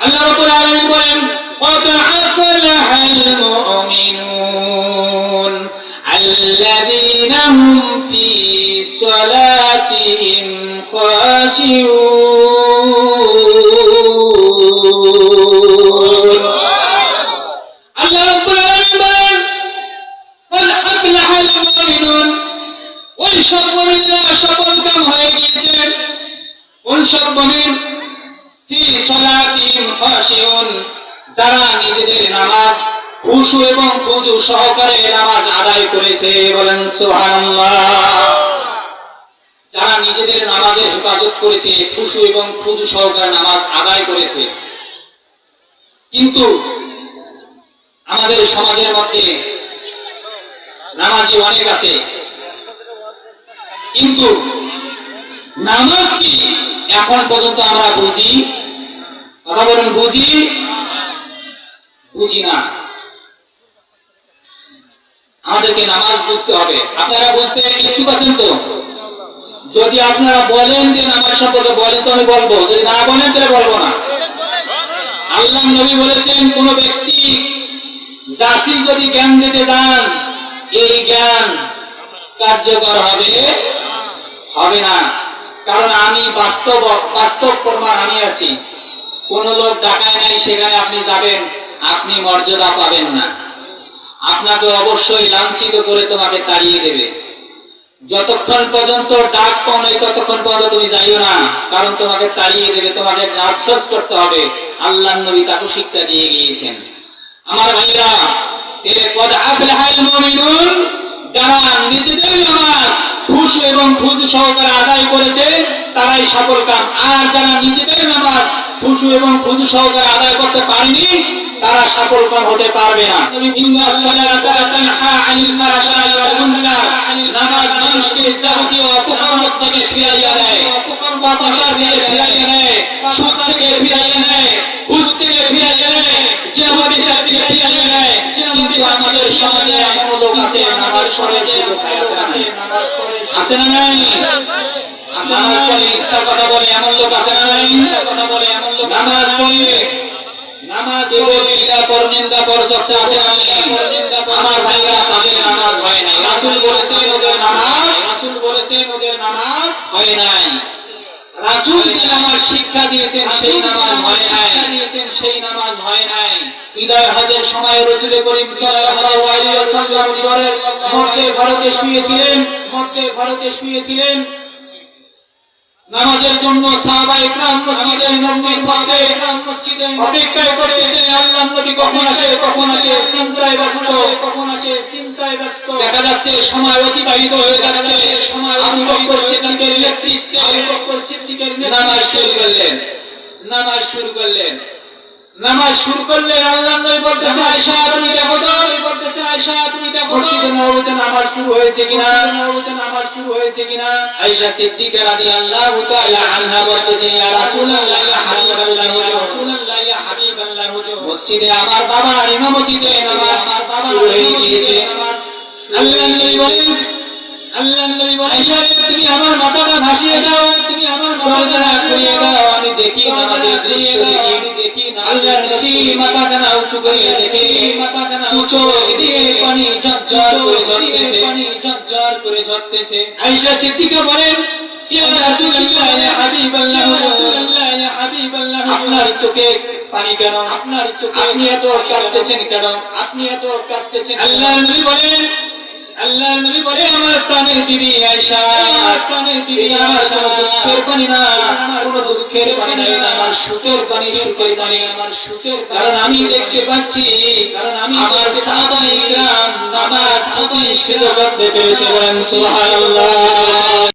আল্লাহ রাব্বুল আলামিন বলেন قد أفلح المؤمنون الذين هم في صلاتهم خاشعون আল্লাহ রাব্বুল আলামিন বলেন قد أفلح المؤمنون ওই সব মুমিনরা সফল কাম হয়ে গিয়েছে কোন সব মুমিন ফি সালাতিহিম খাশিউন যারা নিজেদের নামাজ খুশু এবং খুজু সহকারে নামাজ আদায় করেছে বলেন যারা নিজেদের নামাজের হেফাজত করেছে খুশু এবং খুজু সহকারে নামাজ আদায় করেছে। কিন্তু আমাদের সমাজের মধ্যে নামাজি অনেক আছে। কিন্তু নামাজ কি এখন পর্যন্ত আমরা বুঝি? কথা বলুন বুঝি? বুঝি না। আমাদেরকে নামাজ বুঝতে হবে। আপনারা বুঝতে ইচ্ছুক আছেন তো যদি আপনারা বলেন যে নামাজ সম্পর্কে বলেন, তো আমি বলব। যদি না বলেন, তাহলে বলব না। আল্লাহ নবী বলেছেন, কোন ব্যক্তি জাতি যদি জ্ঞান দিতে চান, এই জ্ঞান কার্যকর হবে? হবে না। কারণ আমি বাস্তব বাস্তব প্রমাণ আমি আছি। কোন লোক ডাকায় নাই, সেখানে আপনি যাবেন, আপনি মর্যাদা পাবেন না। আপনাকে অবশ্যই লাঞ্ছিত করে তোমাকে তাড়িয়ে দেবে। যতক্ষণ পর্যন্ত ডাক ততক্ষণ পর্যন্ত তুমি যাইও না, কারণ তোমাকে তাড়িয়ে দেবে, তোমাকে করতে হবে। আল্লাহ নবী তাকে শিক্ষা দিয়ে গিয়েছেন। আমার ভাইরা এর কদ আফলাহাল মুমিনুন? যারা নিজেদের নামাজ খুশু এবং খুদ সহকারে আদায় করেছে, তারাই সফল কাম। আর যারা নিজেদের নামাজ খুশু এবং খুদ সহকারে আদায় করতে পারেনি, তারা সফল কাম হতে পারবে না। মানুষকে যাবতীয় অপকর্ম থেকে দেয়, অপকর্ম থেকে দেয়, সুদ থেকে ফিরাইয়া ঘুষ থেকে জিনাবাদিতা থেকে দেয়। কিন্তু আমাদের সমাজে এমন লোক আছে যে আছে না নাই? পড়ে মিথ্যা কথা বলে, এমন লোক আছে না নাই? কথা বলে এমন লোক নামাজ পড়ে নামাজ পড়ে বিদা পর নিন্দা পর চর্চা আছে আমার ভাইরা তাদের নামাজ হয় নাই। রাসূল বলেছেন ওদের নামাজ রাসূল বলেছেন ওদের নামাজ হয় নাই। রাসূল যে নামাজ শিক্ষা দিয়েছেন সেই নামাজ হয় নাই। দিয়েছেন সেই নামাজ হয় নাই। বিদায় হজের সময় রসুল করিম সাল্লাল্লাহু আলাইহি ওয়াসাল্লাম ঘরের মধ্যে ঘরতে শুয়েছিলেন। মধ্যে ঘরতে শুয়েছিলেন। নামাজের জন্য সাহাবা ইকরাম মসজিদের নবী সাথে অপেক্ষায় করতেছে আল্লাহ নবী কখন আসে কখন আসে? চিন্তায় ব্যস্ত। কখন আসে চিন্তায় ব্যস্ত দেখা যাচ্ছে সময় অতিবাহিত হয়ে যাচ্ছে। সময় আবু বকর সিদ্দিকের নেতৃত্বে আবু বকর সিদ্দিকের নামাজ শুরু করলেন। নামাজ শুরু করলেন। নামাজ শুরু করলে আল্লাহ নবী বলতেছে, আয়েশা, তুমি দেখো তো মসজিদে নববীতে নামাজ শুরু হয়েছে কিনা? নববীতে নামাজ শুরু হয়েছে কিনা? আয়েশা সিদ্দিকা রাদিয়াল্লাহু তাআলা আনহা বলতেছে ইয়া রাসূলুল্লাহ ইয়া হাবিবাল্লাহ ইয়া রাসূলুল্লাহ ইয়া হাবিবাল্লাহ মসজিদে আমার বাবা ইমামতিতে নামাজ শুরু হয়ে গিয়েছে আল্লাহ নবী বলেন আল্লাহ নবী বলেন আয়েশা তুমি আমার মাথাটা ভাসিয়ে দাও তুমি আমার মাথাটা করিয়ে দাও আমি দেখি নামাজের দৃশ্য দেখি। দেখি। আল্লাহ নবী মাথাটা উঁচু করে দেখে মাথাটা না উঁচু এদিকে পানি ঝরঝর করে ঝরতেছে পানি ঝরঝর করে ঝরতেছে। আয়েশা সিদ্দিকা বলেন ইয়া রাসূলুল্লাহ ইয়া হাবিবাল্লাহ রাসূলুল্লাহ ইয়া হাবিবাল্লাহ আপনার চোখে পানি কেন? আপনার চোখে আপনি এত কাঁদতেছেন কেন? আপনি এত কাঁদতেছেন আল্লাহ নবী বলেন আল্লাহ নবী বলে আমার প্রাণের দিদি আয়েশা প্রাণের দিদি আমার কোনো দুঃখের পানি না আমার কোনো দুঃখের পানি নাই আমার সুখের পানি সুখের পানি আমার সুখের কারণ আমি দেখতে পাচ্ছি কারণ আমি আমার গ্রাম কিরাম নামাজ সেটা করতে পেরেছে বলেন সুবহানাল্লাহ।